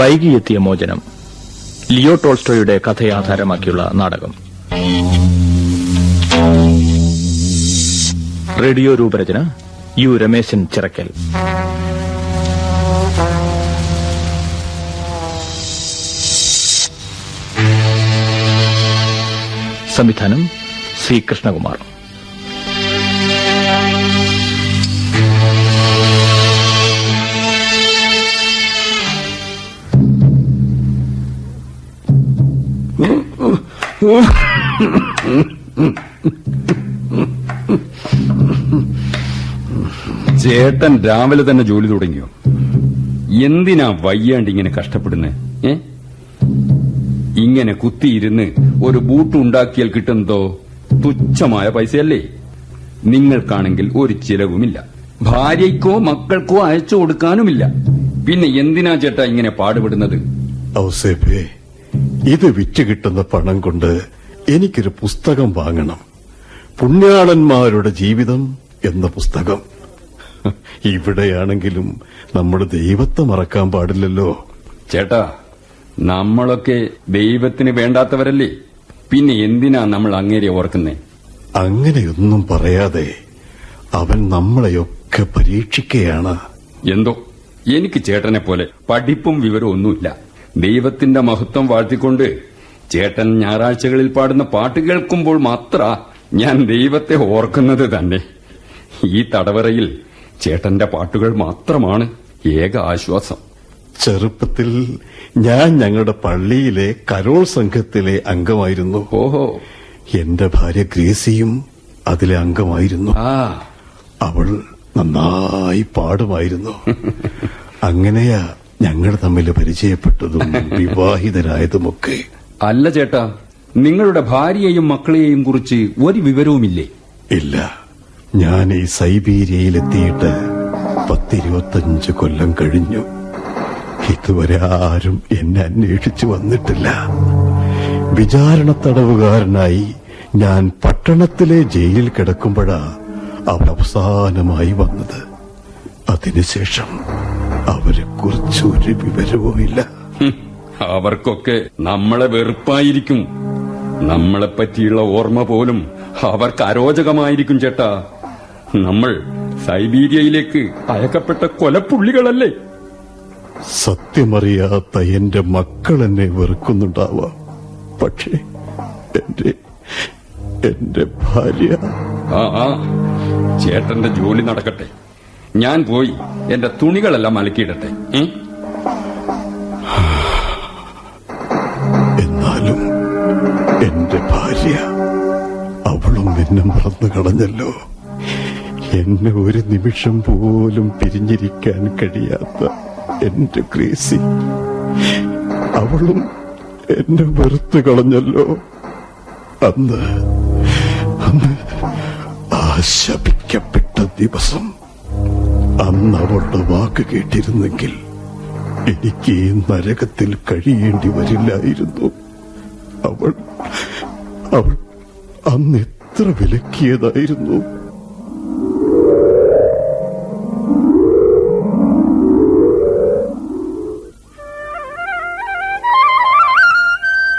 വൈകിയെത്തിയ മോചനം. ലിയോ ടോൾസ്റ്റോയുടെ കഥയെ ആധാരമാക്കിയുള്ള നാടകം. റേഡിയോ രൂപരചന യു രമേശൻ ചിറക്കൽ. സംവിധാനം സി കൃഷ്ണകുമാർ ചേട്ടൻ രാവിലെ തന്നെ ജോലി തുടങ്ങിയോ? എന്തിനാ വയ്യാണ്ട് ഇങ്ങനെ കഷ്ടപ്പെടുന്നേ? ഏ? ഇങ്ങനെ കുത്തിയിരുന്ന് ഒരു ബൂട്ട് ഉണ്ടാക്കിയാൽ കിട്ടുന്നതോ? തുച്ഛമായ പൈസയല്ലേ? നിങ്ങൾക്കാണെങ്കിൽ ഒരു ചിലവുമില്ല. ഭാര്യയ്ക്കോ മക്കൾക്കോ അയച്ചു കൊടുക്കാനുമില്ല. പിന്നെ എന്തിനാ ചേട്ടാ ഇങ്ങനെ പാടുപെടുന്നത്? ഔസേപ്പേ ഇത് വിറ്റ് കിട്ടുന്ന പണം കൊണ്ട് എനിക്കൊരു പുസ്തകം വാങ്ങണം. പുണ്യാളന്മാരുടെ ജീവിതം എന്ന പുസ്തകം. ഇവിടെയാണെങ്കിലും നമ്മൾ ദൈവത്തെ മറക്കാൻ പാടില്ലല്ലോ. ചേട്ടാ നമ്മളൊക്കെ ദൈവത്തിന് വേണ്ടാത്തവരല്ലേ? പിന്നെ എന്തിനാ നമ്മൾ അങ്ങേരെ ഓർക്കുന്നേ? അങ്ങനെയൊന്നും പറയാതെ അവൻ നമ്മളെയൊക്കെ പരീക്ഷിക്കുകയാണ്. എന്തോ? എനിക്ക് ചേട്ടനെ പോലെ പഠിപ്പും വിവരവും ഒന്നുമില്ല. ദൈവത്തിന്റെ മഹത്വം വാഴ്ത്തിക്കൊണ്ട് ചേട്ടൻ ഞായറാഴ്ചകളിൽ പാടുന്ന പാട്ട് കേൾക്കുമ്പോൾ മാത്ര ഞാൻ ദൈവത്തെ ഓർക്കുന്നത് തന്നെ. ഈ തടവറയിൽ ചേട്ടന്റെ പാട്ടുകൾ മാത്രമാണ് ഏക ആശ്വാസം. ചെറുപ്പത്തിൽ ഞാൻ ഞങ്ങളുടെ പള്ളിയിലെ കരോൾ സംഘത്തിലെ അംഗമായിരുന്നു. ഓഹോ. എന്റെ ഭാര്യ ഗ്രേസിയും അതിലെ അംഗമായിരുന്നു. ആ. അവൾ നന്നായി പാടുമായിരുന്നു. അങ്ങനെയാ ഞങ്ങൾ തമ്മിൽ പരിചയപ്പെട്ടതും വിവാഹിതരായതുമൊക്കെ. അല്ല ചേട്ടാ നിങ്ങളുടെ ഭാര്യയെയും മക്കളെയും കുറിച്ച് ഒരു വിവരവുമില്ലേ? ഇല്ല. ഞാൻ ഈ സൈബീരിയയിലെത്തിയിട്ട് പത്തിരുപത്തഞ്ച് കൊല്ലം കഴിഞ്ഞു. ഇതുവരെ ആരും എന്നെ അന്വേഷിച്ചു വന്നിട്ടില്ല. വിചാരണ തടവുകാരനായി ഞാൻ പട്ടണത്തിലെ ജയിലിൽ കിടക്കുമ്പോഴാ അവർ അവസാനമായി വന്നത്. അതിനുശേഷം അവരെ കുറിച്ച് ഒരു വിവരവുമില്ല. അവർക്കൊക്കെ നമ്മളെ വെറുപ്പായിരിക്കും. നമ്മളെ പറ്റിയുള്ള ഓർമ്മ പോലും അവർക്ക് അരോചകമായിരിക്കും ചേട്ടാ. നമ്മൾ സൈബീരിയയിലേക്ക് അയക്കപ്പെട്ട കൊലപ്പുള്ളികളല്ലേ? സത്യമറിയാത്ത എന്റെ മക്കൾ എന്നെ വെറുക്കുന്നുണ്ടാവാം. പക്ഷേ എന്റെ എന്റെ ഭാര്യ. ആ ചേട്ടന്റെ ജോലി നടക്കട്ടെ. ഞാൻ പോയി എന്റെ തുണികളെല്ലാം അലക്കിയിടട്ടെ? എന്നാലും എന്റെ ഭാര്യ അവളും എന്നെ മറന്നു കളഞ്ഞല്ലോ. എന്നെ ഒരു നിമിഷം പോലും പിരിഞ്ഞിരിക്കാൻ കഴിയാത്ത എന്റെ ക്രേസി അവളും എന്നെ വെറുത്തു കളഞ്ഞല്ലോ. അന്ന് അന്ന് ആ ദിവസം അന്ന് അവളുടെ വാക്ക് കേട്ടിരുന്നെങ്കിൽ എനിക്ക് ഈ നരകത്തിൽ കഴിയേണ്ടി വരില്ലായിരുന്നു. അവൾ അവൾ അന്ന് എത്ര വിലക്കിയതായിരുന്നു.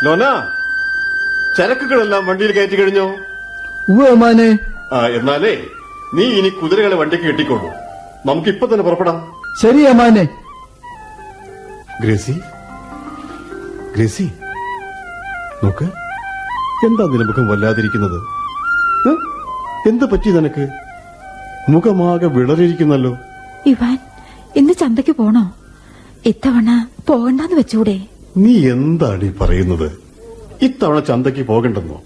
ലോന ചരക്കുകളെല്ലാം വണ്ടിയിൽ കയറ്റി കഴിഞ്ഞോ? ഉവ്വമാനെ ആ എന്നാലേ നീ ഇനി കുതിരകളെ വണ്ടിക്ക് കെട്ടിക്കോളൂ. നമുക്ക് ഇപ്പൊ തന്നെ പുറപ്പെടാം. ശരി അമാനെ ഗ്രേസി? ഗ്രേസി? നോക്ക്. എന്താ നിന്റെ മുഖം വല്ലാതിരിക്കുന്നത്? എന്ത് പറ്റി നിനക്ക്? മുഖമാകെ വിളറിയിരിക്കുന്നല്ലോ. ഇവാൻ ഇന്ന് ചന്തയ്ക്ക് പോണോ? ഇത്തവണ പോകണ്ടെന്ന് വെച്ചൂടെ. നീ എന്താണ് ഈ പറയുന്നത്? ഇത്തവണ ചന്തയ്ക്ക് പോകണ്ടെന്നോ?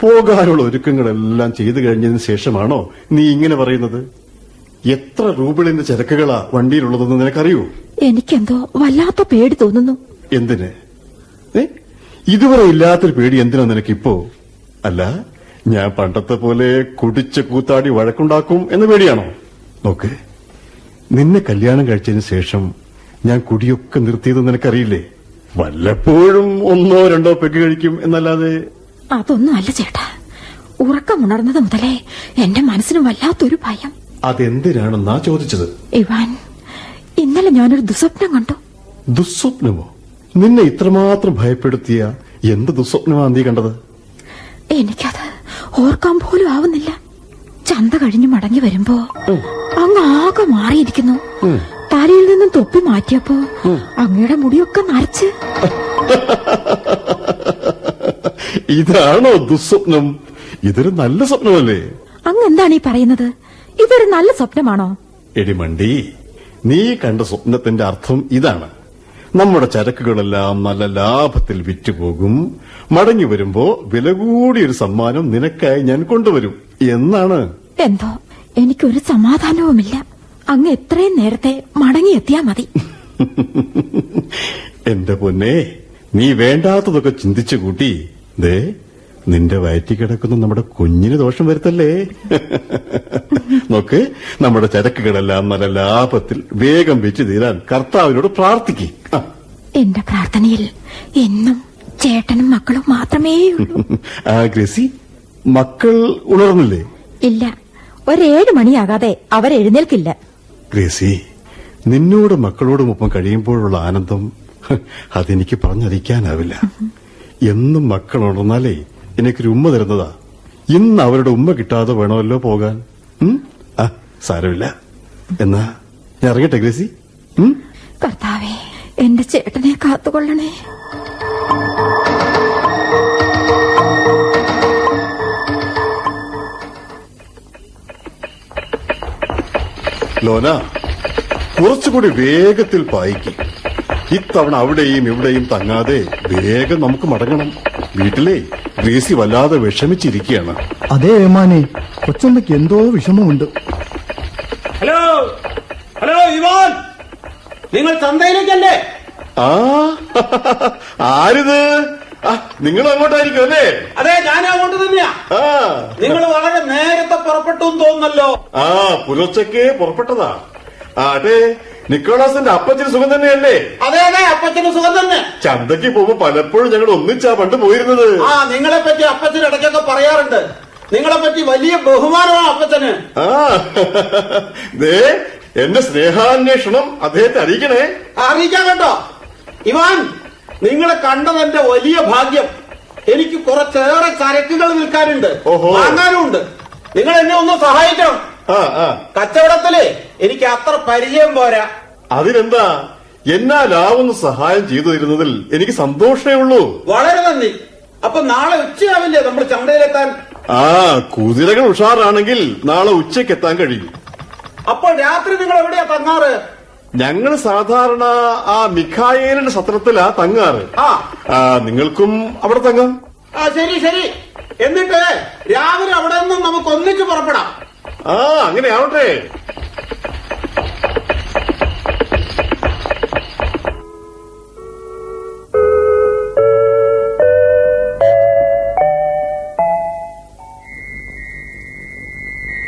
പോകാനുള്ള ഒരുക്കങ്ങളെല്ലാം ചെയ്തു കഴിഞ്ഞതിന് ശേഷമാണോ നീ ഇങ്ങനെ പറയുന്നത്? എത്ര രൂപളിന്റെ ചരക്കുകളാ വണ്ടിയിലുള്ളതെന്ന് നിനക്കറിയോ? എനിക്കെന്തോ വല്ലാത്ത പേടി തോന്നുന്നു. എന്തിന്? ഇതുവരെ ഇല്ലാത്തൊരു പേടി എന്തിനാ നിനക്കിപ്പോ? അല്ല ഞാൻ പണ്ടത്തെ പോലെ കുടിച്ച് കൂത്താടി വഴക്കുണ്ടാക്കും എന്ന് പേടിയാണോ? നോക്ക് നിന്നെ കല്യാണം കഴിച്ചതിന് ശേഷം ഞാൻ കുടിയൊക്കെ നിർത്തിയത് നിനക്കറിയില്ലേ? വല്ലപ്പോഴും ഒന്നോ രണ്ടോ പെഗ് കഴിക്കും എന്നല്ലാതെ. അതൊന്നും അല്ല ചേട്ടാ. ഉറക്കമുണർന്നത് മുതലേ എന്റെ മനസ്സിന് വല്ലാത്തൊരു ഭയം. അതെന്തിനാണെന്നാ ചോദിച്ചത്? ഇവാൻ ഇന്നലെ ഞാനൊരു ദുസ്വപ്നം കണ്ടു. ദുസ്വപ്നമോ? നിന്നെ ഇത്രമാത്രം ഭയപ്പെടുത്തിയ എന്ത് ദുസ്വപ്നമാ നീ കണ്ടത്? എനിക്കത് ഓർക്കാൻ പോലും ആവുന്നില്ല. ചന്ത കഴിഞ്ഞു മടങ്ങി വരുമ്പോ അങ്ങ് ആകെ മാറിയിരിക്കുന്നു. തലയിൽ നിന്നും തൊപ്പി മാറ്റിയപ്പോ അങ്ങയുടെ മുടിയൊക്കെ നരച്ച്. ഇതാണോ ദുസ്വപ്നം? ഇതൊരു നല്ല സ്വപ്നമല്ലേ? അങ്ങ് എന്താണ് ഈ പറയുന്നത്? ഇതൊരു നല്ല സ്വപ്നമാണോ? എടിമണ്ടി നീ കണ്ട സ്വപ്നത്തിന്റെ അർത്ഥം ഇതാണ്. നമ്മുടെ ചരക്കുകളെല്ലാം നല്ല ലാഭത്തിൽ വിറ്റുപോകും. മടങ്ങി വരുമ്പോ വില കൂടിയൊരു സമ്മാനം നിനക്കായി ഞാൻ കൊണ്ടുവരും. എന്നാണ്? എന്തോ? എനിക്കൊരു സമാധാനവുമില്ല. അങ്ങ് എത്രയും നേരത്തെ മടങ്ങിയെത്തിയാ മതി. എന്റെ പൊന്നെ നീ വേണ്ടാത്തതൊക്കെ ചിന്തിച്ചു കൂട്ടി. ദേ നിന്റെ വയറ്റി കിടക്കുന്ന നമ്മുടെ കുഞ്ഞിന് ദോഷം വരുത്തല്ലേ? നോക്ക് നമ്മുടെ ചരക്കുകളെല്ലാം നല്ല ലാഭത്തിൽ വേഗം വെച്ച് തീരാൻ കർത്താവിനോട് പ്രാർത്ഥിക്കും. എന്റെ പ്രാർത്ഥനയിൽ എന്നും ചേട്ടനും മക്കളും മാത്രമേ ആ ഗ്രസി മക്കൾ ഉണർന്നില്ലേ? ഇല്ല ഒരേഴ് മണിയാകാതെ അവരെഴുന്നേൽക്കില്ല ഗ്രേസി നിന്നോട് മക്കളോടുമൊപ്പം കഴിയുമ്പോഴുള്ള ആനന്ദം അതെനിക്ക് പറഞ്ഞറിയിക്കാനാവില്ല. എന്നും മക്കൾ ഉണർന്നാലേ എനിക്കൊരു ഉമ്മ തരുന്നതാ. ഇന്ന് അവരുടെ ഉമ്മ കിട്ടാതെ വേണമല്ലോ പോകാൻ. ആ സാരമില്ല. എന്നാ ഞാൻ ഇറങ്ങട്ടെ ഗ്രേസി? കർത്താവേ എന്റെ ചേട്ടനെ കാത്തുകൊള്ളണേ. ലോന കുറച്ചുകൂടി വേഗത്തിൽ പായിക്കും. ഇത്തവണ അവിടെയും ഇവിടെയും തങ്ങാതെ വേഗം നമുക്ക് മടങ്ങണം. വീട്ടിലെ. ഗ്രേസി വല്ലാതെ വിഷമിച്ചിരിക്കുകയാണ്. അതേ ഏമാനെ കൊച്ചമ്മയ്ക്ക് എന്തോ വിഷമമുണ്ട്. Hello hello Ivan. നിങ്ങൾ ചന്തയിലേക്കല്ലേ? ആ ആരിത്? ആ, നിങ്ങൾ അങ്ങോട്ടായിരിക്കും അല്ലേ? അതെ ഞാൻ അങ്ങോട്ട് തന്നെയാ. ആ. നിങ്ങൾ വളരെ നേരത്തെ പുറപ്പെട്ടു എന്ന് തോന്നുന്നല്ലോ. ആ പുലർച്ചയ്ക്ക് പുറപ്പെട്ടതാ. ആ അതെ നിക്കോളാസിന്റെ അപ്പച്ചന് സുഖം തന്നെയല്ലേ? അതെ അതെ അപ്പച്ചന് സുഖം തന്നെ. ചന്തയ്ക്ക് പോകുമ്പോ പലപ്പോഴും ഞങ്ങൾ ഒന്നിച്ചാ പണ്ട് പോയിരുന്നത്. ആ നിങ്ങളെ പറ്റി അപ്പച്ചൻ ഇടയ്ക്കൊക്കെ പറയാറുണ്ട്. നിങ്ങളെ പറ്റി വലിയ ബഹുമാനമാണ് അപ്പച്ചന്. ആ ദേ എന്റെ സ്നേഹാന്വേഷണം അദ്ദേഹത്തെ അറിയിക്കണേ. അറിയിക്കാൻ കേട്ടോ ഇവാൻ നിങ്ങളെ കണ്ടത് എന്റെ വലിയ ഭാഗ്യം. എനിക്ക് കുറച്ചേറെ ചരക്കുകൾ വിൽക്കാനുണ്ട്. ഓഹോ. വാങ്ങാനും ഉണ്ട് നിങ്ങൾ എന്നെ ഒന്ന് സഹായിക്കണം. കച്ചവടത്തിൽ എനിക്ക് അത്ര പരിചയം പോരാ. അതിനെന്താ? എന്നാലാവുന്ന സഹായം ചെയ്തു തരുന്നതിൽ എനിക്ക് സന്തോഷമേ ഉള്ളൂ. വളരെ നന്ദി. അപ്പൊ നാളെ ഉച്ചയാവില്ലേ നമ്മൾ ചന്തയിലെത്താൻ? ആ കുതിരകൾ ഉഷാറാണെങ്കിൽ നാളെ ഉച്ചയ്ക്ക് എത്താൻ കഴിയും. അപ്പോൾ രാത്രി നിങ്ങൾ എവിടെയാ തങ്ങാറ്? ഞങ്ങൾ സാധാരണ ആ മിഖായേലിന്റെ സത്രത്തിലാ തങ്ങാറ്. ആ. ആ നിങ്ങൾക്കും അവിടെ തങ്ങാം. ആ ശരി ശരി. എന്നിട്ട് രാവിലെ അവിടെ നിന്നും നമുക്ക് ഒന്നിച്ചു പുറപ്പെടാം. ആ അങ്ങനെ ആവട്ടെ.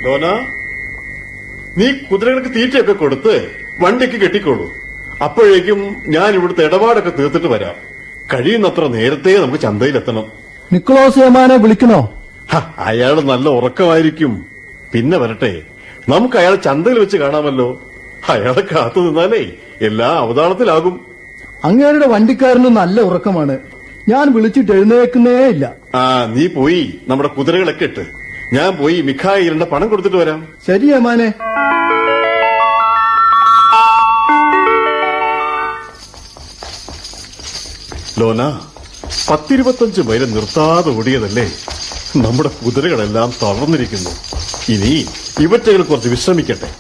ലോന നീ കുതിരകൾക്ക് തീറ്റയൊക്കെ കൊടുത്ത് വണ്ടിക്ക് കെട്ടിക്കോളൂ. അപ്പോഴേക്കും ഞാൻ ഇവിടുത്തെ ഇടപാടൊക്കെ തീർത്തിട്ട് വരാം. കഴിയുന്നത്ര നേരത്തെ നമുക്ക് ചന്തയിലെത്തണം. നിക്കോളോസ് ഏമാനെ വിളിക്കണോ? അയാൾ നല്ല ഉറക്കമായിരിക്കും. പിന്നെ വരട്ടെ. നമുക്ക് അയാൾ ചന്തയിൽ വെച്ച് കാണാമല്ലോ. അയാളെ കാത്തു നിന്നാലേ എല്ലാ അവതാളത്തിലാകും. അങ്ങേരുടെ വണ്ടിക്കാരന് നല്ല ഉറക്കമാണ്. ഞാൻ വിളിച്ചിട്ട് എഴുന്നേക്കുന്നേ ഇല്ല. ആ നീ പോയി നമ്മുടെ കുതിരകളൊക്കെ ഇട്ട്. ഞാൻ പോയി മിഖായിലിന്റെ പണം കൊടുത്തിട്ട് വരാം. ശരിയാ മാനെ. ലോന പത്തിരുപത്തഞ്ച് മൈൽ നിർത്താതെ ഓടിയതല്ലേ നമ്മുടെ കുതിരകളെല്ലാം തളർന്നിരിക്കുന്നു. ഇനി ഇവറ്റകൾ കുറച്ച് വിശ്രമിക്കട്ടെ.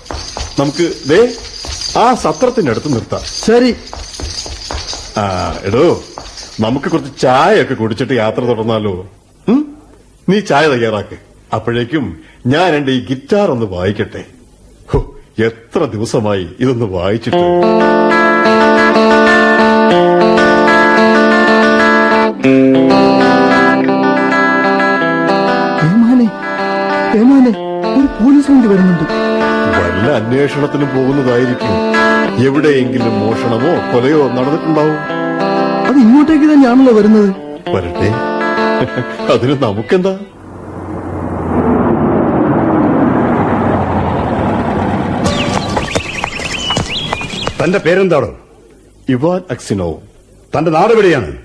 നമുക്ക് ദേ ആ സത്രത്തിന്റെ അടുത്ത് നിർത്താം. ശരി. ആ എടോ നമുക്ക് കുറച്ച് ചായയൊക്കെ കുടിച്ചിട്ട് യാത്ര തുടർന്നാലോ? നീ ചായ തയ്യാറാക്ക്. അപ്പോഴേക്കും ഞാൻ എന്റെ ഈ ഗിറ്റാർ ഒന്ന് വായിക്കട്ടെ. എത്ര ദിവസമായി ഇതൊന്ന് വായിച്ചിട്ട്. ഏമാനെ ഏമാനെ. വണ്ടി വരുന്നുണ്ട്. വല്ല അന്വേഷണത്തിനും പോകുന്നതായിരിക്കും. എവിടെയെങ്കിലും മോഷണമോ കൊലയോ നടന്നിട്ടുണ്ടാവും. അത് ഇങ്ങോട്ടേക്ക് തന്നെയാണല്ലോ വരുന്നത്. വരട്ടെ. അതിന് നമുക്കെന്താ? തന്റെ പേരെന്താണോ? ഇവാൻ അക്സിനോ. തന്റെ നാട് എവിടെയാണ്?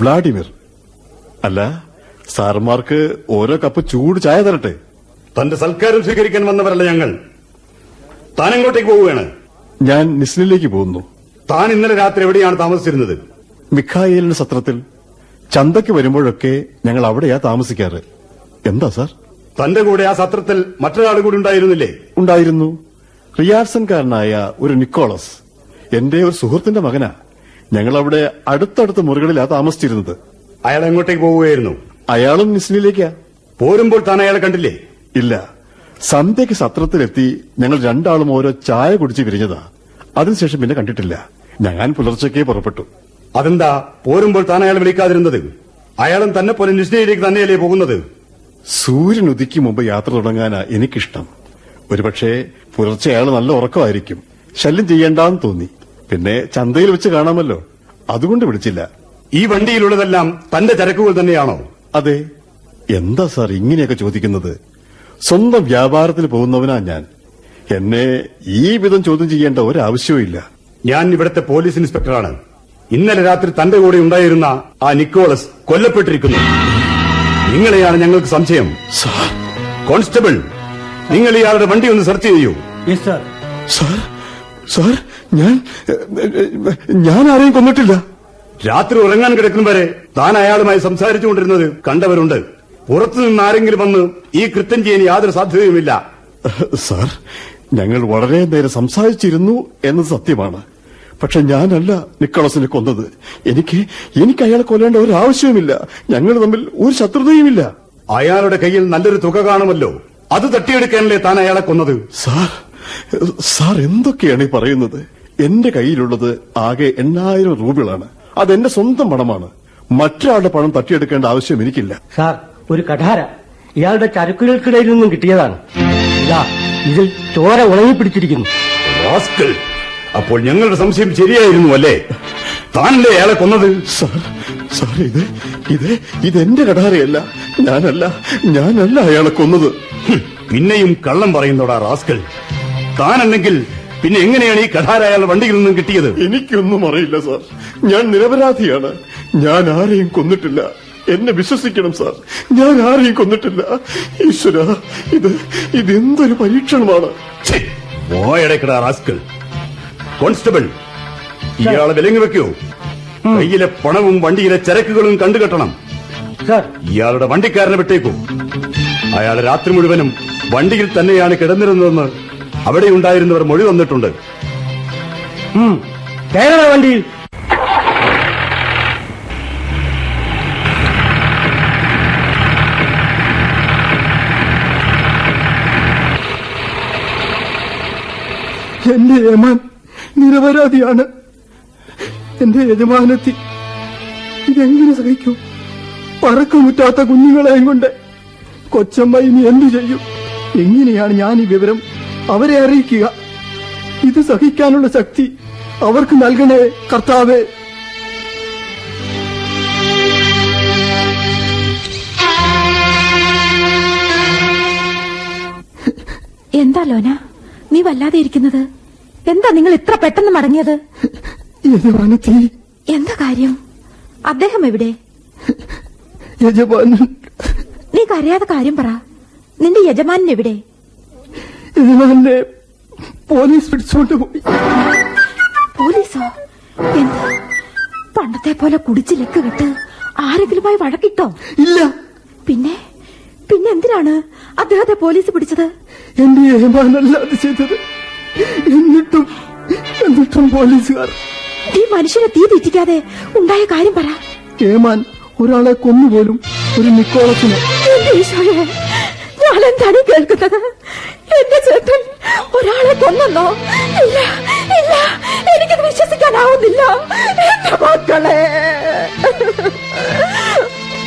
വ്ളാഡിമിർ. അല്ല സാർമാർക്ക് ഓരോ കപ്പ് ചൂട് ചായ തരട്ടെ. തന്റെ സൽക്കാരം സ്വീകരിക്കാൻ വന്നവരല്ല ഞങ്ങൾ. താൻ എങ്ങോട്ടേക്ക് പോവുകയാണ്? ഞാൻ നിസ്ലിലേക്ക് പോകുന്നു. താൻ ഇന്നലെ രാത്രി എവിടെയാണ് താമസിച്ചിരുന്നത്? മിഖായേലിന്റെ സത്രത്തിൽ ചന്തയ്ക്ക് വരുമ്പോഴൊക്കെ ഞങ്ങൾ അവിടെയാ താമസിക്കാറ്. എന്താ സാർ? തന്റെ കൂടെ ആ സത്രത്തിൽ മറ്റൊരാൾ കൂടി ഉണ്ടായിരുന്നില്ലേ? ഉണ്ടായിരുന്നു. റിയാർസൻകാരനായ ഒരു നിക്കോളസ് എന്റെ ഒരു സുഹൃത്തിന്റെ മകനാ. ഞങ്ങൾ അവിടെ അടുത്തടുത്ത മുറികളിലാ താമസിച്ചിരുന്നത്. അയാൾ എങ്ങോട്ടേക്ക് പോവുകയായിരുന്നു? അയാളും നിസ്ലിലേക്കാ. പോരുമ്പോൾ താൻ അയാളെ കണ്ടില്ലേ? ഇല്ല. സന്ധ്യയ്ക്ക് സത്രത്തിലെത്തി ഞങ്ങൾ രണ്ടാളും ഓരോ ചായ കുടിച്ച് പിരിഞ്ഞതാ അതിനുശേഷം പിന്നെ കണ്ടിട്ടില്ല. ഞാൻ പുലർച്ചയ്ക്കേ പുറപ്പെട്ടു. അതെന്താ? പോരുമ്പോൾ താൻ അയാൾ വിളിക്കാതിരുന്നത്? അയാളും തന്നെ പോലെ നിശ്ചയിലേക്ക് തന്നെയല്ലേ പോകുന്നത്? സൂര്യൻ ഉദിക്കും മുമ്പ് യാത്ര തുടങ്ങാനാ എനിക്കിഷ്ടം. ഒരുപക്ഷെ പുലർച്ചെ അയാൾ നല്ല ഉറക്കമായിരിക്കും. ശല്യം ചെയ്യേണ്ടെന്ന് തോന്നി. പിന്നെ ചന്തയിൽ വെച്ച് കാണാമല്ലോ. അതുകൊണ്ട് വിളിച്ചില്ല. ഈ വണ്ടിയിലുള്ളതെല്ലാം തന്റെ ചരക്കുകൾ തന്നെയാണോ? അതെ. എന്താ സാർ ഇങ്ങനെയൊക്കെ ചോദിക്കുന്നത്? സ്വന്തം വ്യാപാരത്തിന് പോകുന്നവനാ ഞാൻ. എന്നെ ഈ വിധം ചോദ്യം ചെയ്യേണ്ട ഒരാവശ്യവും ഇല്ല ഞാൻ ഇവിടുത്തെ പോലീസ് ഇൻസ്പെക്ടറാണ്. ഇന്നലെ രാത്രി തന്റെ കൂടെ ഉണ്ടായിരുന്ന ആ നിക്കോളസ് കൊല്ലപ്പെട്ടിരിക്കുന്നു. നിങ്ങളെയാണ് ഞങ്ങൾക്ക് സംശയം. സാർ. കോൺസ്റ്റബിൾ നിങ്ങൾ ഇയാളുടെ വണ്ടി ഒന്ന് സെർച്ച് ചെയ്യൂ. സാർ സാർ ഞാൻ ഞാൻ ആരെയും കൊന്നിട്ടില്ല. രാത്രി ഉറങ്ങാൻ കിടക്കും വരെ താൻ അയാളുമായി സംസാരിച്ചുകൊണ്ടിരുന്നത് കണ്ടവരുണ്ട്. പുറത്തുനിന്ന് ആരെങ്കിലും വന്ന് ഈ കൃത്യം ചെയ്യാൻ യാതൊരു സാധ്യതയുമില്ല. സാർ ഞങ്ങൾ വളരെ നേരം സംസാരിച്ചിരുന്നു എന്നത് സത്യമാണ്. പക്ഷെ ഞാനല്ല നിക്കോളസിനെ കൊന്നത്. എനിക്ക് എനിക്ക് അയാളെ കൊല്ലേണ്ട ഒരു ആവശ്യവുമില്ല. ഞങ്ങൾ തമ്മിൽ ഒരു ശത്രുതയുമില്ല. അയാളുടെ കയ്യിൽ നല്ലൊരു തുക കാണുമല്ലോ. അത് തട്ടിയെടുക്കാനല്ലേ താൻ അയാളെ കൊന്നത്? സാർ സാർ എന്തൊക്കെയാണ് ഈ പറയുന്നത്? എന്റെ കയ്യിലുള്ളത് ആകെ എണ്ണായിരം രൂപകളാണ്. അത് എന്റെ സ്വന്തം പണമാണ്. മറ്റൊരാളുടെ പണം തട്ടിയെടുക്കേണ്ട ആവശ്യം എനിക്കില്ല. സാർ ഒരു കഠാര ഇയാളുടെ ചരക്കുകൾക്കിടയിൽ നിന്നും കിട്ടിയതാണ്. ഇതാ ഇതിൽ ചോര ഉണങ്ങിപ്പിടിച്ചിരിക്കുന്നു. അപ്പോൾ ഞങ്ങളുടെ സംശയം ശരിയായിരുന്നു അല്ലേ? താനല്ലേ അയാളെ കൊന്നത്? സാർ സാർ ഇത് ഇത് ഇതെന്റെ കടാരയല്ല ഞാനല്ല ഞാനല്ല അയാളെ കൊന്നത്. പിന്നെയും കള്ളം പറയുന്നോടാ റാസ്കൽ. താനല്ലെങ്കിൽ പിന്നെ എങ്ങനെയാണ് ഈ കഠാര അയാളുടെ വണ്ടിയിൽ നിന്നും കിട്ടിയത്? എനിക്കൊന്നും അറിയില്ല സാർ. ഞാൻ നിരപരാധിയാണ്. ഞാൻ ആരെയും കൊന്നിട്ടില്ല. എന്നെ വിശ്വസിക്കണം സാർ. ഞാൻ ആരെയും കൊന്നിട്ടില്ല. ഈശ്വര ഇത് ഇതെന്തൊരു പരീക്ഷണമാണ്. കോൺസ്റ്റബിൾ ഇയാളെ വിലങ്ങി വെക്കൂ. കയ്യിലെ പണവും വണ്ടിയിലെ ചരക്കുകളും കണ്ടുകെട്ടണം. സാർ. ഇയാളുടെ വണ്ടിക്കാരനെ വിട്ടേക്കും. അയാൾ രാത്രി മുഴുവനും വണ്ടിയിൽ തന്നെയാണ് കിടന്നിരുന്നതെന്ന് അവിടെ ഉണ്ടായിരുന്നവർ മൊഴി തന്നിട്ടുണ്ട്. വണ്ടിയിൽ എന്റെ യമാൻ നിരപരാധിയാണ്. എന്റെ യജമാനത്തി ഇതെങ്ങനെ സഹിക്കൂ? പറക്കമുറ്റാത്ത കുഞ്ഞുങ്ങളെയും കൊണ്ട് കൊച്ചമ്മ ഇനി എന്തു ചെയ്യും? എങ്ങനെയാണ് ഞാൻ ഈ വിവരം അവരെ അറിയിക്കുക? ഇത് സഹിക്കാനുള്ള ശക്തി അവർക്ക് നൽകണേ കർത്താവേ. എന്താ ലോന? നീ വല്ലാതെ ഇരിക്കുന്നത്? എന്താ നിങ്ങൾ ഇത്ര പെട്ടെന്ന് മടങ്ങിയത്? യജമാനത്തി. എന്താ കാര്യം? അദ്ദേഹം എവിടെ? യജമാനൻ. നീ കരയാതെ കാര്യം പറ. നിന്റെ യജമാനൻ എവിടെ? യജമാനെ പോലീസ് പിടിച്ചോണ്ട് പോയി. പോലീസോ? എന്താ? പണ്ടത്തെ പോലെ കുടിച്ച് ലക്ക് കെട്ട് ആരെങ്കിലുമായി വഴക്കിട്ടോ? ഇല്ല. പിന്നെ? പിന്നെ എന്തിനാണ് അദ്ദേഹത്തെ പോലീസ് പിടിച്ചത്? എന്റെ യജമാനല്ല അത് ചെയ്തത്. എന്നിട്ടും എന്നിട്ടും പോലീസുകാർ. ഈ മനുഷ്യനെ തീ തെറ്റിക്കാതെ ഉണ്ടായ കാര്യം പറ. ഏമാൻ ഒരാളെ കൊന്നുപോലും ഒരു നിക്കോളത്തിന്. ഞാനെന്താണ് കേൾക്കുന്നത്? എന്റെ ചേട്ടൻ ഒരാളെ കൊന്നോ ഇല്ല ഇല്ല എനിക്കത് വിശ്വസിക്കാനാവുന്നില്ല. എന്റെ മക്കളെ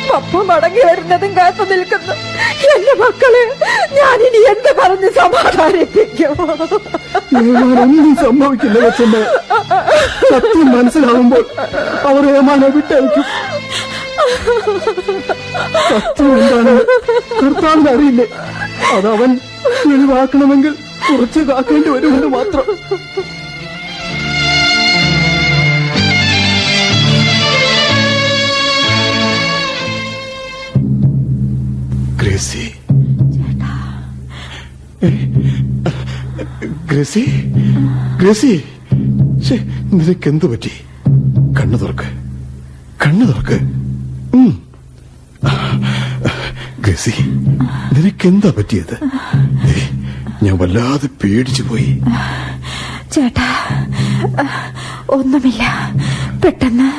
പപ്പ മടങ്ങി വരുന്നതും കാത്തു നിൽക്കുന്നു. എന്റെ മക്കളെ ഞാൻ ഇനി എന്ത് പറഞ്ഞ് സമാധാനിപ്പിക്കും? ഏമാനൊന്നും സംഭവിക്കില്ല കൊച്ചമ്മ. സത്യം മനസ്സിലാവുമ്പോൾ അവർ ഏമാനെ വിട്ടയക്കും. സത്യം എന്താണ്? കർത്താവിന് അറിയില്ലേ? അതവൻ ഒഴിവാക്കണമെങ്കിൽ കുറച്ച് കാക്കേണ്ടി വരുമെന്ന് മാത്രം. Gracie Gracie? ഗ്രസി? നിനക്ക് എന്തു പറ്റി? കണ്ണു തുറക്ക്. കണ്ണു തുറക്ക്. ഗ്രസി നിനക്ക് നിനക്കെന്താ പറ്റിയത്? ഞാൻ വല്ലാതെ പേടിച്ചു പോയി. ചേട്ടാ ഒന്നുമില്ല. പെട്ടെന്ന്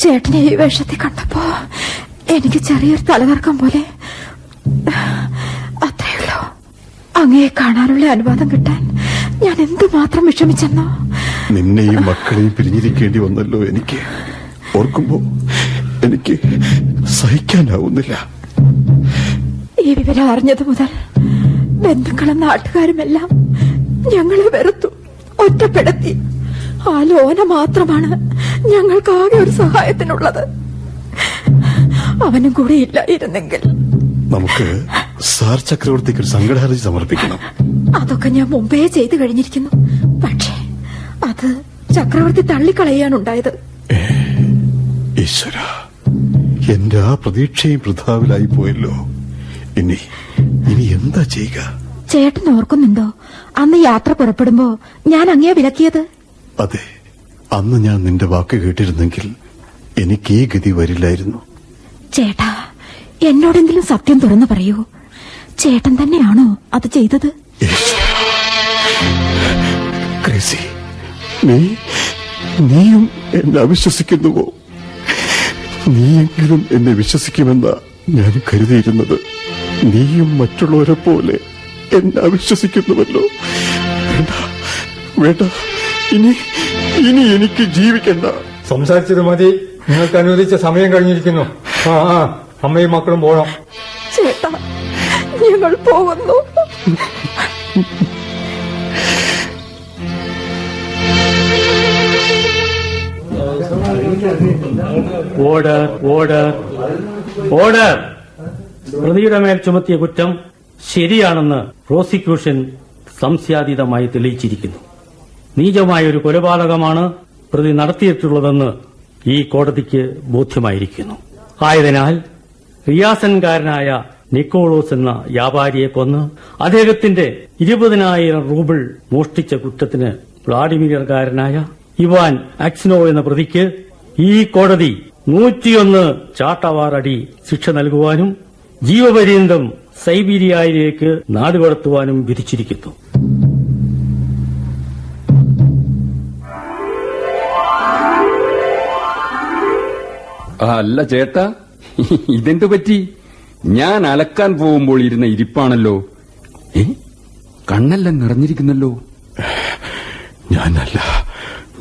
ചേട്ടനെ ഈ വേഷത്തിൽ കണ്ടപ്പോ എനിക്ക് ചെറിയൊരു തലകറക്കം പോലെ. അത്രയുള്ളൂ അങ്ങയെ കാണാനുള്ള അനുവാദം കിട്ടാൻ ഞാൻ എന്തുമാത്രം വിഷമിച്ചെന്നോ? നിന്നെയും മക്കളെയും പിരിഞ്ഞിരിക്കേണ്ടി വന്നല്ലോ എനിക്ക്. ഓർക്കുമ്പോ എനിക്ക് സഹിക്കാനാവുന്നില്ല. ഈ വിവരം അറിഞ്ഞത് മുതൽ ബന്ധുക്കളും നാട്ടുകാരുമെല്ലാം ഞങ്ങളെ വെറുത്തു ഒറ്റപ്പെടുത്തി. ആ ലോന മാത്രമാണ് ഞങ്ങൾക്കാകെ ഒരു സഹായത്തിനുള്ളത്. അവനും കൂടെ ഇല്ലായിരുന്നെങ്കിൽ നമുക്ക് സാർ ചക്രവർത്തിക്ക് ഒരു സങ്കടഹർജി സമർപ്പിക്കണം. അതൊക്കെ ഞാൻ മുമ്പേ ചെയ്തു കഴിഞ്ഞിരിക്കുന്നു. പക്ഷേ അത് ചക്രവർത്തി തള്ളിക്കളയാനുണ്ടായത്. ഈശ്വര എന്റെ ആ പ്രതീക്ഷയും വൃഥാവിലായി പോയല്ലോ. ഇനി ഇനി എന്താ ചെയ്യുക? ചേട്ടൻ ഓർക്കുന്നുണ്ടോ? അന്ന് യാത്ര പുറപ്പെടുമ്പോ ഞാൻ അങ്ങേ വിലക്കിയത്? അതെ അന്ന് ഞാൻ നിന്റെ വാക്ക് കേട്ടിരുന്നെങ്കിൽ എനിക്ക് ഈ ഗതി വരില്ലായിരുന്നു. ചേട്ടാ എന്നോടെങ്കിലും സത്യം തുറന്നു പറയൂ. ചേട്ടൻ തന്നെയാണോ അത് ചെയ്തത്. ക്രേസി നീ നീയും എന്നെ അവിശ്വസിക്കുന്നുവോ നീയെങ്കിലും എന്നെ വിശ്വസിക്കുമെന്ന ഞാൻ കരുതിയിരുന്നത്. നീയും മറ്റുള്ളവരെ പോലെ എന്നെ അവിശ്വസിക്കുന്നുവല്ലോ വേണ്ട വേണ്ട. ഇനി ഇനി എനിക്ക് ജീവിക്കണ്ട. സംസാരിച്ചത് മതി. നിങ്ങൾക്ക് അനുവദിച്ച സമയം കഴിഞ്ഞിരിക്കുന്നു. ആ ആ അമ്മയും മക്കളും പോകണം ചേട്ടാ ഞങ്ങൾ പോകുന്നു. Order order. ഓർഡർ. പ്രതിയുടെ മേൽ ചുമത്തിയ കുറ്റം ശരിയാണെന്ന് പ്രോസിക്യൂഷൻ സംശയാതീതമായി തെളിയിച്ചിരിക്കുന്നു. നീചമായ ഒരു കൊലപാതകമാണ് പ്രതി നടത്തിയിട്ടുള്ളതെന്ന് ഈ കോടതിക്ക് ബോധ്യമായിരിക്കുന്നു. ആയതിനാൽ റിയാസൻകാരനായ നിക്കോളോസ് എന്ന വ്യാപാരിയെ കൊന്ന് അദ്ദേഹത്തിന്റെ ഇരുപതിനായിരം റൂബിൾ മോഷ്ടിച്ച കുറ്റത്തിന് വ്ളാഡിമിയർകാരനായ ഇവാൻ അക്സിനോ എന്ന പ്രതിക്ക് ഈ കോടതി നൂറ്റിയൊന്ന് ചാട്ടവാറടി ശിക്ഷ നൽകുവാനും ജീവപര്യന്തം സൈബീരിയയിലേക്ക് നാടുകടത്തുവാനും വിധിച്ചിരിക്കുന്നു. അല്ല ചേട്ടാ ഇതെന്തു പറ്റി? ഞാൻ അലക്കാൻ പോകുമ്പോൾ ഇരുന്ന ഇരിപ്പാണല്ലോ. ഏ? കണ്ണെല്ലാം നിറഞ്ഞിരിക്കുന്നല്ലോ. ഞാനല്ല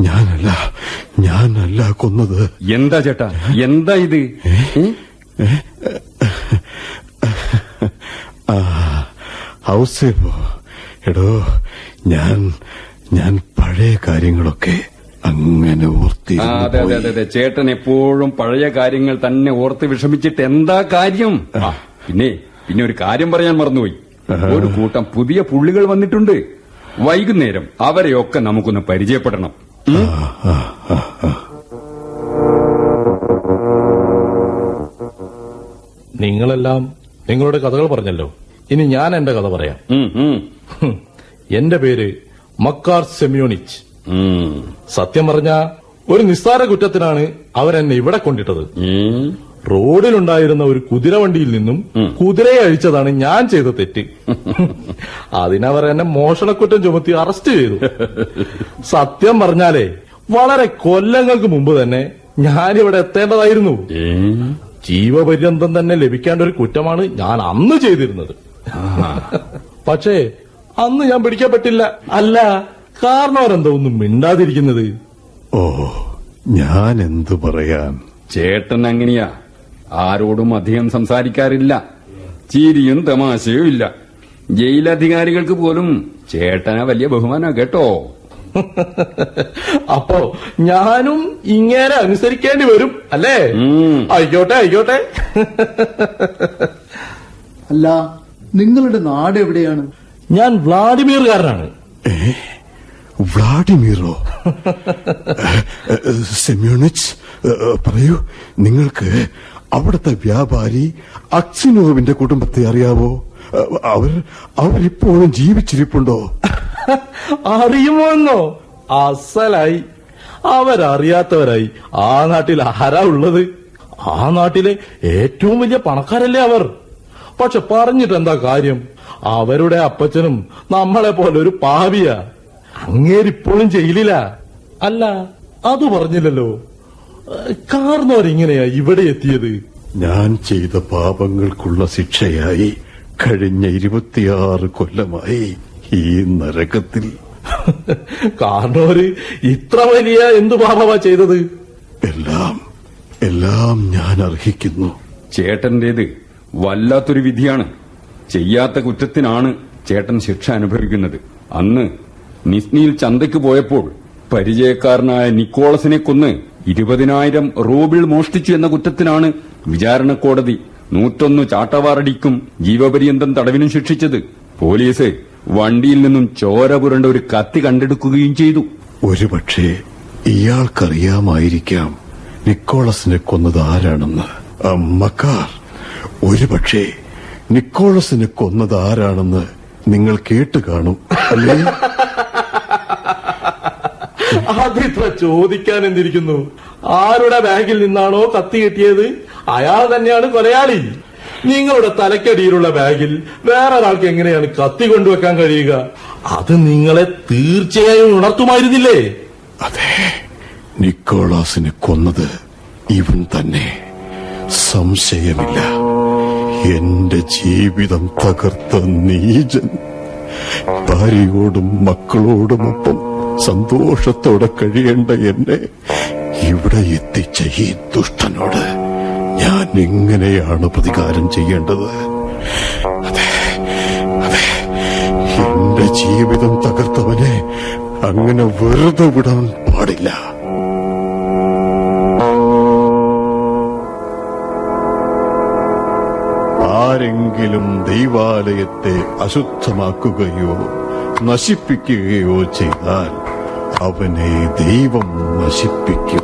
ഞാനല്ല ഞാനല്ല കൊന്നത്. എന്താ ചേട്ടാ? എന്താ ഇത്? ഹൗസ് എടോ ഞാൻ ഞാൻ പഴയ കാര്യങ്ങളൊക്കെ അങ്ങനെ ഓർത്തി അതെ അതെ അതെ ചേട്ടൻ എപ്പോഴും പഴയ കാര്യങ്ങൾ തന്നെ ഓർത്ത് വിഷമിച്ചിട്ട് എന്താ കാര്യം? പിന്നെ പിന്നെ ഒരു കാര്യം പറയാൻ മറന്നുപോയി. ഒരു കൂട്ടം പുതിയ പുള്ളികൾ വന്നിട്ടുണ്ട്. വൈകുന്നേരം അവരെയൊക്കെ നമുക്കൊന്ന് പരിചയപ്പെടണം? നിങ്ങളെല്ലാം നിങ്ങളുടെ കഥകൾ പറഞ്ഞല്ലോ. ഇനി ഞാൻ എന്റെ കഥ പറയാം. എന്റെ പേര് മക്കാർ സെമ്യോണിച്ച്. സത്യം പറഞ്ഞ ഒരു നിസ്സാര കുറ്റത്തിനാണ് അവരെന്നെ ഇവിടെ കൊണ്ടിട്ടത്. റോഡിലുണ്ടായിരുന്ന ഒരു കുതിരവണ്ടിയിൽ നിന്നും കുതിരയെ അഴിച്ചതാണ് ഞാൻ ചെയ്ത തെറ്റ്. അതിനവർ എന്നെ മോഷണക്കുറ്റം ചുമത്തി അറസ്റ്റ് ചെയ്തു. സത്യം പറഞ്ഞാലേ വളരെ കൊല്ലങ്ങൾക്ക് മുമ്പ് തന്നെ ഞാനിവിടെ എത്തേണ്ടതായിരുന്നു? ജീവപര്യന്തം തന്നെ ലഭിക്കേണ്ട ഒരു കുറ്റമാണ് ഞാൻ അന്ന് ചെയ്തിരുന്നത്. പക്ഷേ അന്ന് ഞാൻ പിടിക്കപ്പെട്ടില്ല. അല്ല കാരണം അവരെന്താ ഒന്നും മിണ്ടാതിരിക്കുന്നത്? ഓ ഞാൻ എന്തു പറയാൻ? ചേട്ടൻ അങ്ങനെയാ. ആരോടും അധികം സംസാരിക്കാറില്ല. ചിരിയും തമാശയും ഇല്ല. ജയിലധികാരികൾക്ക് പോലും ചേട്ടനെ വലിയ ബഹുമാനാ കേട്ടോ? അപ്പോ ഞാനും ഇങ്ങനെ അനുസരിക്കേണ്ടി വരും അല്ലേ. ആയിക്കോട്ടെ ആയിക്കോട്ടെ. അല്ല നിങ്ങളുടെ നാട് എവിടെയാണ്? ഞാൻ വ്ളാഡിമീർകാരനാണ് വ്ളാഡിമീറോ. സെമ്യൂണിച്ച് പറയൂ നിങ്ങൾക്ക് അവിടുത്തെ വ്യാപാരി അക്സിനോവിന്റെ കുടുംബത്തെ അറിയാവോ? അവർ അവരിപ്പോഴും ജീവിച്ചിരിപ്പുണ്ടോ? അറിയുമോ എന്നോ അസലായി. അവരറിയാത്തവരായി ആ നാട്ടിൽ ആരാ ഉള്ളത്? ആ നാട്ടിലെ ഏറ്റവും വലിയ പണക്കാരല്ലേ അവർ. പക്ഷെ പറഞ്ഞിട്ട് എന്താ കാര്യം? അവരുടെ അപ്പച്ചനും നമ്മളെ പോലെ ഒരു പാവിയാ. അങ്ങേരിപ്പോഴും ജയിലില്ല അല്ല അത് പറഞ്ഞില്ലല്ലോ. കാർന്നവരിങ്ങനെയാ ഇവിടെ എത്തിയത്. ഞാൻ ചെയ്ത പാപങ്ങൾക്കുള്ള ശിക്ഷയായി കഴിഞ്ഞ ഇരുപത്തിയാറ് കൊല്ലമായി ഈ നരകത്തിൽ. കാർണോര് ഇത്ര വലിയ എന്തു പാപമാ ചെയ്തത്? എല്ലാം എല്ലാം ഞാൻ അർഹിക്കുന്നു. ചേട്ടന്റേത് വല്ലാത്തൊരു വിധിയാണ്. ചെയ്യാത്ത കുറ്റത്തിനാണ് ചേട്ടൻ ശിക്ഷ അനുഭവിക്കുന്നത്. അന്ന് നിസ്നിയിൽ ചന്തയ്ക്ക് പോയപ്പോൾ പരിചയക്കാരനായ നിക്കോളസിനെ കൊന്ന് ഇരുപതിനായിരം റൂബിൾ മോഷ്ടിച്ചു എന്ന കുറ്റത്തിനാണ് വിചാരണ കോടതി നൂറ്റൊന്ന് ചാട്ടവാറടിക്കും ജീവപര്യന്തം തടവിനും ശിക്ഷിച്ചത്. പോലീസ് വണ്ടിയിൽ നിന്നും ചോര പുരണ്ട ഒരു കത്തി കണ്ടെടുക്കുകയും ചെയ്തു. ഒരുപക്ഷെ ഇയാൾക്കറിയാമായിരിക്കാം നിക്കോളസിനെ കൊന്നത് ആരാണെന്ന്. അമ്മക്കാർ ഒരുപക്ഷെ നിക്കോളസിനെ കൊന്നത് ആരാണെന്ന് നിങ്ങൾ കേട്ടു കാണും അല്ലേ? അതിത്ര ചോദിക്കാൻ എന്തിരിക്കുന്നു? ആരുടെ ബാഗിൽ നിന്നാണോ കത്തി കിട്ടിയത്? അയാൾ തന്നെയാണ് കൊലയാളി. നിങ്ങളുടെ തലക്കടിയിലുള്ള ബാഗിൽ വേറെ ഒരാൾക്ക് എങ്ങനെയാണ് കത്തി കൊണ്ടുവെക്കാൻ കഴിയുക? അത് നിങ്ങളെ തീർച്ചയായും ഉണർത്തുമായിരുന്നില്ലേ? അതെ. നിക്കോളാസിനെ കൊന്നത് ഇവൻ തന്നെ. സംശയമില്ല. എന്റെ ജീവിതം തകർത്ത നീജൻ ഭാര്യയോടും മക്കളോടുമൊപ്പം സന്തോഷത്തോടെ കഴിയേണ്ട എന്നെ ഇവിടെ എത്തിച്ച ഈ ദുഷ്ടനോട് ഞാൻ എങ്ങനെയാണ് പ്രതികാരം ചെയ്യേണ്ടത്? എന്റെ ജീവിതം തകർത്തവനെ അങ്ങനെ വെറുതെ വിടാൻ പാടില്ല. ആരെങ്കിലും ദൈവാലയത്തെ അശുദ്ധമാക്കുകയോ നശിപ്പിക്കുകയോ ചെയ്താൽ അവനെ ദൈവം നശിപ്പിക്കും.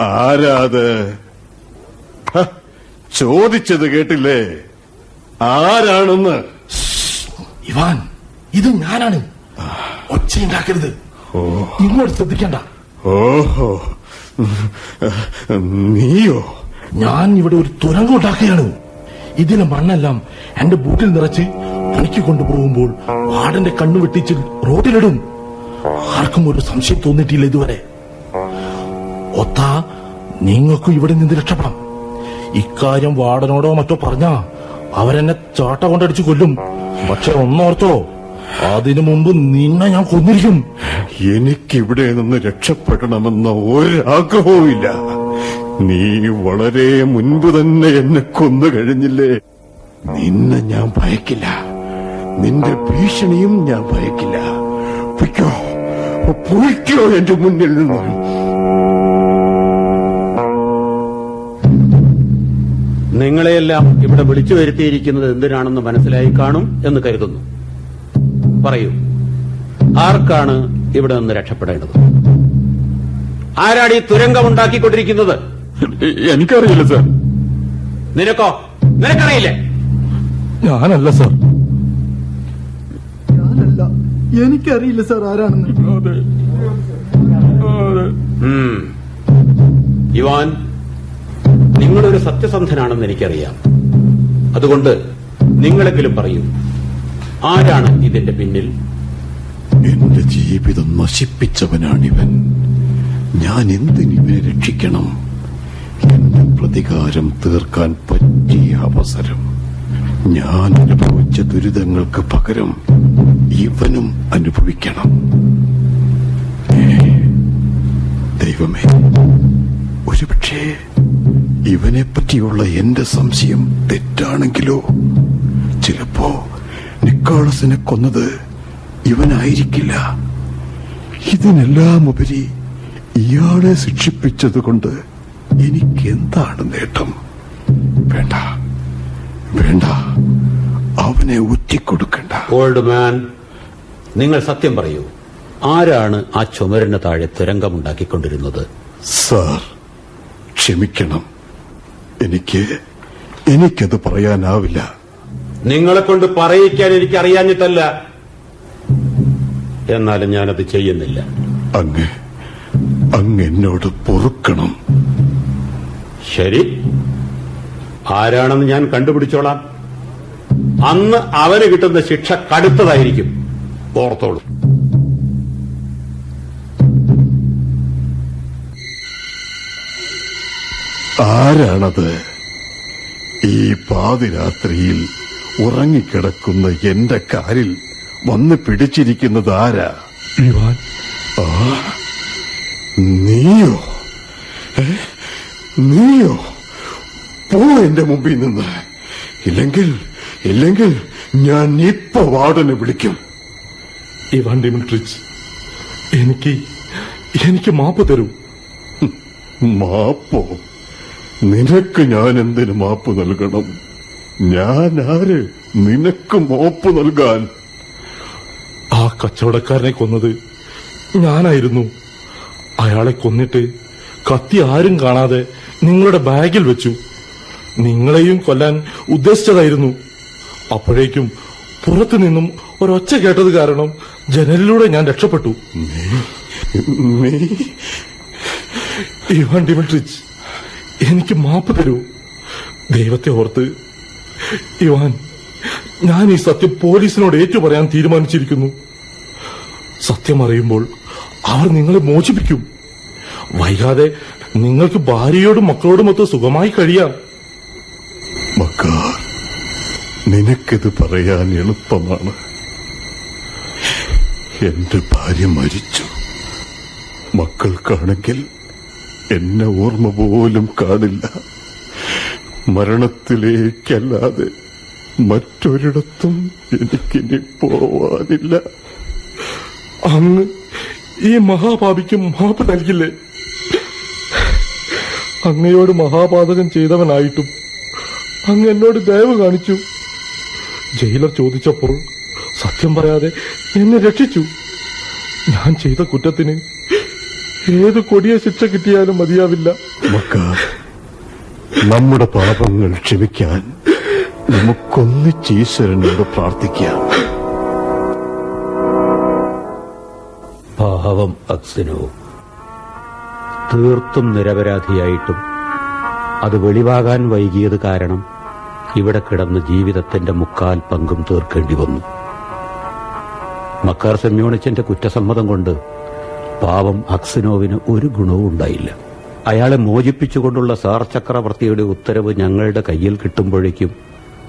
ആരാത്? ചോദിച്ചത് കേട്ടില്ലേ? ആരാണെന്ന്? ഇവാൻ ഇത് ഞാനാണ്. ഒച്ചയുണ്ടാക്കരുത്. ഇങ്ങോട്ട് ശ്രദ്ധിക്കണ്ട. ഓഹോ. നീയോ? ഞാൻ ഇവിടെ ഒരു തുരങ്കം ഉണ്ടാക്കുകയാണ്. ഇതിലെ മണ്ണെല്ലാം എന്റെ ബൂട്ടിൽ നിറച്ച് പണിക്ക് കൊണ്ടുപോകുമ്പോൾ ആടന്റെ കണ്ണു വെട്ടിച്ച് റോഡിലിടും ആർക്കും ഒരു സംശയം തോന്നിയിട്ടില്ല ഇതുവരെ. ഒത്ത നിങ്ങൾക്കും ഇവിടെ നിന്ന് രക്ഷപ്പെടാം. ഇക്കാര്യം വാടനോടോ മറ്റോ പറഞ്ഞാ അവരെന്നെ ചാട്ട കൊണ്ടടിച്ചു കൊല്ലും. പക്ഷെ ഒന്നോർത്തോ അതിനു മുമ്പ് നിന്നെ ഞാൻ കൊന്നിരിക്കും. എനിക്കിവിടെ നിന്ന് രക്ഷപ്പെടണമെന്ന ഒരാഗ്രഹവുമില്ല. നീ വളരെ മുൻപ് തന്നെ എന്നെ കൊന്നു കഴിഞ്ഞില്ലേ? നിന്നെ ഞാൻ ഭയക്കില്ല. നിന്റെ ഭീഷണിയും ഞാൻ ഭയക്കില്ല. പൊയ്ക്കോ പൊയ്ക്കോ എന്റെ മുന്നിൽ നിന്ന്. നിങ്ങളെയെല്ലാം ഇവിടെ വിളിച്ചു വരുത്തിയിരിക്കുന്നത് എന്തിനാണെന്ന് മനസ്സിലായി കാണും എന്ന് കരുതുന്നു. പറയൂ ആർക്കാണ് ഇവിടെ നിന്ന് രക്ഷപ്പെടേണ്ടത്? ആരാണ് ഈ തുരങ്കം ഉണ്ടാക്കിക്കൊണ്ടിരിക്കുന്നത്? എനിക്കറിയില്ല സർ. നിനക്കോ? നിനക്കറിയില്ലേ? ഞാനല്ല സർ. എനിക്കറിയില്ല സാർ ആരാണെന്ന്. ഇവാൻ നിങ്ങളൊരു സത്യസന്ധനാണെന്ന് എനിക്കറിയാം. അതുകൊണ്ട് നിങ്ങളെങ്കിലും പറയൂ ആരാണ് ഇതിന്റെ പിന്നിൽ? എന്റെ ജീവിതം നശിപ്പിച്ചവനാണിവൻ. ഞാൻ എന്തിനിവനെ രക്ഷിക്കണം? എന്റെ പ്രതികാരം തീർക്കാൻ പറ്റിയ അവസരം. ഞാൻ അനുഭവിച്ച ദുരിതങ്ങൾക്ക് പകരം ഇവനും അനുഭവിക്കണം. ദൈവമേ ഒരുപക്ഷേ ഇവനെ പറ്റിയുള്ള എന്റെ സംശയം തെറ്റാണെങ്കിലോ? ചിലപ്പോ നിക്കോളസിനെ കൊന്നത് ഇവനായിരിക്കില്ല. ഇതിനെല്ലാം ഉപരി ഇയാളെ ശിക്ഷിപ്പിച്ചതുകൊണ്ട് എനിക്ക് എന്താണ് നേട്ടം? വേണ്ട വേണ്ട. അവനെ ഒറ്റിക്കൊടുക്കണ്ട. ഓൾഡ് മാൻ നിങ്ങൾ സത്യം പറയൂ ആരാണ് ആ ചുമരിന് താഴെ തുരങ്കമുണ്ടാക്കിക്കൊണ്ടിരുന്നത്? സാർ ക്ഷമിക്കണം. എനിക്ക് എനിക്കത് പറയാനാവില്ല. നിങ്ങളെ കൊണ്ട് പറയിക്കാൻ എനിക്ക് അറിയാഞ്ഞിട്ടല്ല. എന്നാലും ഞാനത് ചെയ്യുന്നില്ല. അങ്ങ് അങ്ങ് എന്നോട് പൊറുക്കണം. ശരി. ആരാണെന്ന് ഞാൻ കണ്ടുപിടിച്ചോളാം. അന്ന് അവന് കിട്ടുന്ന ശിക്ഷ കടുത്തതായിരിക്കും. ഓർത്തോളൂ ആരാണത്? ഈ പാതിരാത്രിയിൽ ഉറങ്ങിക്കിടക്കുന്ന എന്റെ കാലിൽ വന്ന് പിടിച്ചിരിക്കുന്നത് ആരാ? ഇവാൻ ആ നീയോ? നീയോ? പോ എന്റെ മുമ്പിൽ നിന്ന്. ഇല്ലെങ്കിൽ ഇല്ലെങ്കിൽ ഞാൻ ഇപ്പൊ വാർഡനെ വിളിക്കും. ഇവാൻ ഡിമിട്രിച്ച് എനിക്ക് എനിക്ക് മാപ്പ് തരൂ. മാപ്പോ? നിനക്ക് ഞാൻ എന്തിനു മാപ്പ് നൽകണം? ഞാൻ ആര്? നിനക്ക് മാപ്പ് നൽകാൻ. ആ കച്ചവടക്കാരനെ കൊന്നത് ഞാനായിരുന്നു. അയാളെ കൊന്നിട്ട് കത്തി ആരും കാണാതെ നിങ്ങളുടെ ബാഗിൽ വെച്ചു. നിങ്ങളെയും കൊല്ലാൻ ഉദ്ദേശിച്ചതായിരുന്നു. അപ്പോഴേക്കും പുറത്തു നിന്നും ഒരൊച്ച കേട്ടത് കാരണം ജനലിലൂടെ ഞാൻ രക്ഷപ്പെട്ടു. നീ ഇവാൻ ഡിമിട്രിച്ച് എനിക്ക് മാപ്പ് തരൂ. ദൈവത്തെ ഓർത്ത് ഇവാൻ ഞാൻ ഈ സത്യം പോലീസിനോട് ഏറ്റുപറയാൻ തീരുമാനിച്ചിരിക്കുന്നു. സത്യം അറിയുമ്പോൾ അവർ നിങ്ങളെ മോചിപ്പിക്കും. വൈകാതെ നിങ്ങൾക്ക് ഭാര്യയോടും മക്കളോടുമൊത്ത് സുഖമായി കഴിയാം. മക്കാർ നിനക്കിത് പറയാൻ എളുപ്പമാണ്. എന്റെ ഭാര്യ മരിച്ചു. മക്കൾക്കാണെങ്കിൽ എന്നെ ഓർമ്മ പോലും കാണില്ല. മരണത്തിലേക്കല്ലാതെ മറ്റൊരിടത്തും എനിക്കിനി പോവാനില്ല. അങ്ങ് ഈ മഹാപാപിക്ക് മാപ്പ് നൽകില്ലേ? അങ്ങയോട് മഹാപാതകം ചെയ്തവനായിട്ടും അങ്ങ് എന്നോട് ദയവ് കാണിച്ചു. ജയിലർ ചോദിച്ചപ്പോൾ സത്യം പറയാതെ എന്നെ രക്ഷിച്ചു. ഞാൻ ചെയ്ത കുറ്റത്തിന് ഏത് കൊടിയ ശിക്ഷ കിട്ടിയാലും മതിയാവില്ല. നമ്മുടെ പാപങ്ങൾ ക്ഷമിക്കാൻ നമുക്കൊന്നിച്ച് ഈശ്വരനോട് പ്രാർത്ഥിക്കാം. പാവം അക്സനോ. തീർത്തും നിരപരാധിയായിട്ടും അത് വെളിവാകാൻ വൈകിയത് കാരണം ഇവിടെ കിടന്ന് ജീവിതത്തിന്റെ മുക്കാൽ പങ്കും തീർക്കേണ്ടി വന്നു. മക്കാർ സെമ്യോണിച്ചന്റെ കുറ്റസമ്മതം കൊണ്ട് പാവം അക്സിനോവിന് ഒരു ഗുണവും ഉണ്ടായില്ല. അയാളെ മോചിപ്പിച്ചുകൊണ്ടുള്ള സാർ ചക്രവർത്തിയുടെ ഉത്തരവ് ഞങ്ങളുടെ കയ്യിൽ കിട്ടുമ്പോഴേക്കും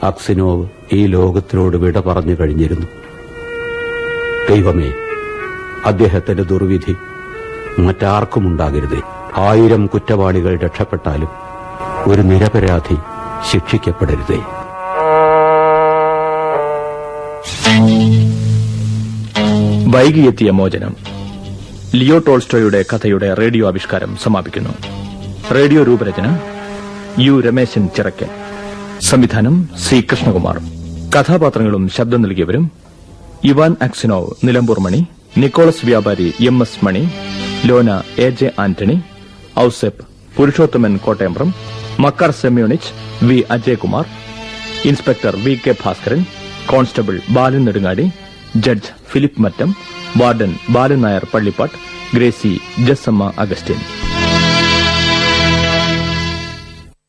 അക്സിനോവ് ഈ ലോകത്തിനോട് വിട പറഞ്ഞു കഴിഞ്ഞിരുന്നു. ദൈവമേ അദ്ദേഹത്തിന്റെ ദുർവിധി മറ്റാർക്കും ഉണ്ടാകരുത്. ആയിരം കുറ്റവാളികൾ രക്ഷപ്പെട്ടാലും ഒരു നിരപരാധി ശിക്ഷിക്കപ്പെടരുതേ. വൈകിയെത്തിയ മോചനം. ലിയോ ടോൾസ്റ്റോയുടെ കഥയുടെ റേഡിയോ ആവിഷ്കാരം സമാപിക്കുന്നു. റേഡിയോ രൂപരചന യു രമേശൻ ചിറക്കൻ. സംവിധാനം സി കൃഷ്ണകുമാർ. കഥാപാത്രങ്ങളും ശബ്ദം നൽകിയവരും Ivan Aksyonov Nilambur Mani Nicholas വ്യാപാരി M S Mani Lona A J Antony Ouseph Purushothaman Kottayampram Makkar Semyonich V Ajayakumar inspector V K Bhaskaran constable Balan Nedungadi judge Philip Mattam warden Balan Nair Pallippattu Gracy Jessamma Augustine